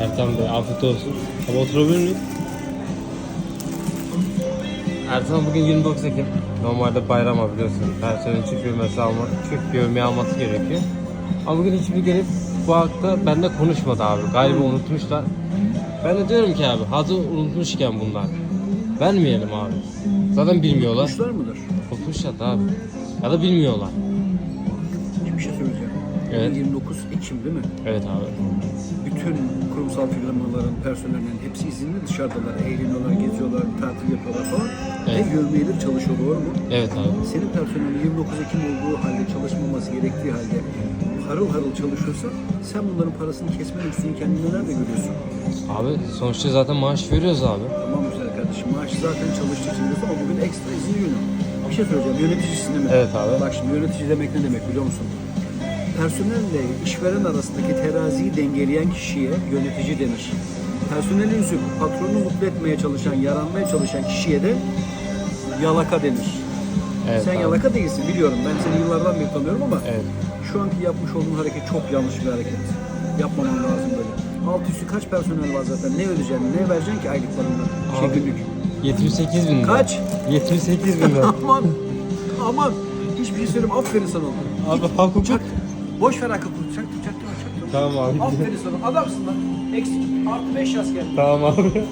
Ertan Bey afiyet olsun. Ama oturabilir miyim? Ertan bugün 29 Ekim. Normalde bayram ama biliyorsun. Personelin çift yövmesi alma, çift yövmeyi alması gerekiyor. Ama bugün hiçbir gelip bu hakta bende konuşmadı abi. Galiba unutmuşlar. Ben de diyorum ki abi hazır unutmuşken bunlar. Vermeyelim abi. Zaten bilmiyorlar. Kuşlar mıdır? Unutmuşlar da abi. Ya da bilmiyorlar. Evet. 29 Ekim değil mi? Evet abi. Bütün kurumsal firmaların, personelinin hepsi izinli dışarıdalar. Eğleniyorlar, geziyorlar, tatil yapıyorlar falan. Evet. Ve yövmeyle çalışıyor doğru mu? Evet abi. Senin personelin 29 Ekim olduğu halde çalışmaması gerektiği halde harıl harıl çalışıyorsa sen bunların parasını kesmen üstünü kendine nerede görüyorsun? Abi sonuçta zaten maaş veriyoruz abi. Tamam güzel kardeşim maaşı zaten çalıştığı için diyorsun ama bugün ekstra izin günü. Bir şey söyleyeceğim yöneticisin değil mi? Evet abi. Bak şimdi yönetici demek ne demek biliyor musun? Personelle işveren arasındaki teraziyi dengeleyen kişiye yönetici denir. Personeli üzüp patronu mutlu etmeye çalışan, yaranmaya çalışan kişiye de yalaka denir. Evet Sen abi. yalaka değilsin biliyorum. Ben seni yıllardan beri tanıyorum ama Evet. şu anki yapmış olduğun hareket çok yanlış bir hareket. Yapmaman lazım böyle. Alt üstü kaç personel var zaten? Ne ödeyeceksin? Ne vereceksin ki aylıklarından? Şey Abi, günlük. 78 bin lira. Kaç? 78 bin lira. aman, aman. Hiçbir şey söyleyeyim. Aferin sana. Abi hak hukuk. Boş ver. Çak, çak, çak, çak. Tamam abi. Aferin sana. Adamsın lan. Eksik. Artı 5 yaz gel. Tamam abi.